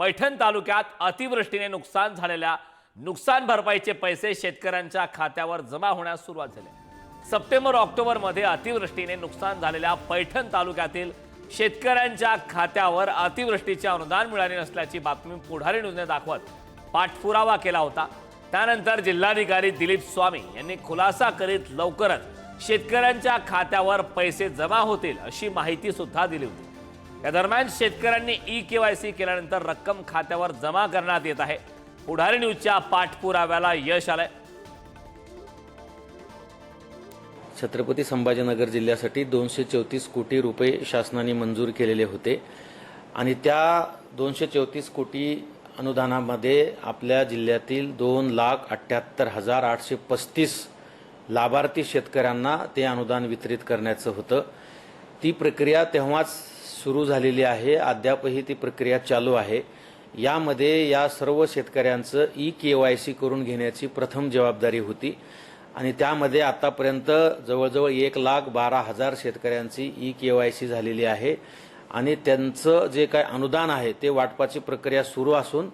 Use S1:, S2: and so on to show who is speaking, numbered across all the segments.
S1: पैठण तालुक्यात अतिवृष्टीने नुकसान झालेल्या नुकसान भरपाईचे पैसे शेतकऱ्यांच्या खात्यावर जमा होण्यास सुरुवात झाली. सप्टेंबर ऑक्टोबरमध्ये अतिवृष्टीने नुकसान झालेल्या पैठण तालुक्यातील शेतकऱ्यांच्या खात्यावर अतिवृष्टीचे अनुदान मिळाले नसल्याची बातमी पुढारी न्यूजने दाखवत पाठपुरावा केला होता. त्यानंतर जिल्हाधिकारी दिलीप स्वामी यांनी खुलासा करीत लवकरच शेतकऱ्यांच्या खात्यावर पैसे जमा होतील अशी माहिती सुद्धा दिली होती. या दरम्यान शेतकऱ्यांनी ई केवायसी केल्यानंतर रक्कम खात्यावर जमा करण्यात येत आहे. पुढारी न्यूजच्या पाठपुराव्याला यश आलंय.
S2: छत्रपती संभाजीनगर जिल्ह्यासाठी दोनशे चौतीस कोटी रुपये शासनाने मंजूर केलेले होते. आणि त्या दोनशे चौतीस कोटी अनुदानामध्ये आपल्या जिल्ह्यातील दोन लाख अठ्ठ्याहत्तर हजार आठशे पस्तीस लाभार्थी शेतकऱ्यांना ते अनुदान वितरित करण्याचं होतं. ती प्रक्रिया तेव्हाच सुरू झालेली आहे. अद्यापही ती प्रक्रिया चालू आहे. यामध्ये या सर्व शेतकऱ्यांचं ई के वाय सी करून घेण्याची प्रथम जबाबदारी होती. आणि त्यामध्ये आतापर्यंत जवळजवळ एक लाख बारा हजार शेतकऱ्यांची ई के वाय सी झालेली आहे. आणि त्यांचं जे काय अनुदान आहे ते वाटपाची प्रक्रिया सुरू असून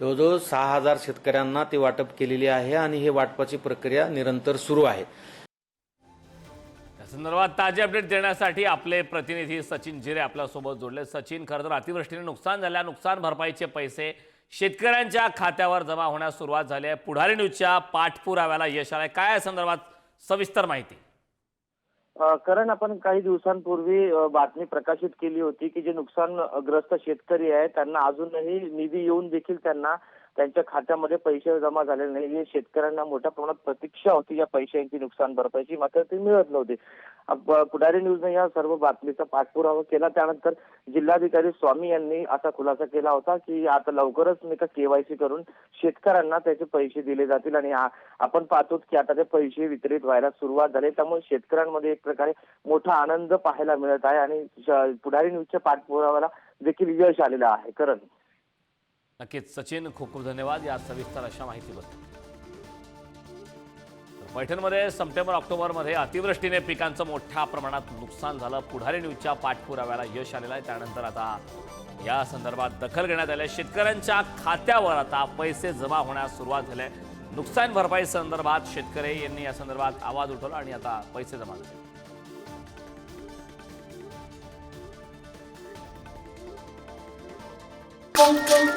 S2: जवळजवळ सहा हजार शेतकऱ्यांना ते वाटप केलेली आहे आणि हे वाटपाची प्रक्रिया निरंतर सुरू आहे.
S1: संदर्भात ताजे अपडेट देण्यासाठी आपले प्रतिनिधी सचिन जिरे आपल्यासोबत जोडले. सचिन खरं तर अतिवृष्टीने नुकसान झाल्या नुकसान भरपाईचे पैसे शेतकऱ्यांच्या खात्यावर जमा होण्यास सुरुवात झाली आहे. पुढारी न्यूजच्या पाठपुराव्याला यश आलंय. काय या संदर्भात सविस्तर माहिती?
S3: कारण आपण काही दिवसांपूर्वी बातमी प्रकाशित केली होती की जे नुकसानग्रस्त शेतकरी आहेत त्यांना अजूनही निधी येऊन देखील त्यांना त्यांच्या खात्यामध्ये पैसे जमा झालेले नाही. हे शेतकऱ्यांना मोठ्या प्रमाणात प्रतीक्षा होती. या पैशांची नुकसान भरपाईची मात्र ती मिळत नव्हती. पुढारी न्यूजने या सर्व बातमीचा पाठपुरावा केला. त्यानंतर जिल्हाधिकारी स्वामी यांनी असा खुलासा केला होता की आता लवकरच मी केवायसी करून शेतकऱ्यांना त्याचे पैसे दिले जातील आणि आपण पाहतो की आता ते पैसे वितरित व्हायला सुरुवात झाली. त्यामुळे शेतकऱ्यांमध्ये एक प्रकारे मोठा आनंद पाहायला मिळत आहे आणि पुढारी न्यूजच्या पाठपुराव्याला देखील यश आलेलं आहे. करण.
S1: नक्कीच सचिन खूप खूप धन्यवाद. या सविस्तर अशा माहितीबद्दल. पैठणमध्ये सप्टेंबर ऑक्टोबरमध्ये अतिवृष्टीने पिकांचं मोठ्या प्रमाणात नुकसान झालं. पुढारी न्यूजच्या पाठपुराव्याला यश आलेलं आहे. त्यानंतर आता या संदर्भात दखल घेण्यात आली शेतकऱ्यांच्या खात्यावर आता पैसे जमा होण्यास सुरुवात झाली आहे. नुकसान भरपाई संदर्भात शेतकरी यांनी या संदर्भात आवाज उठवला आणि आता पैसे जमा झाले.
S4: Thank you.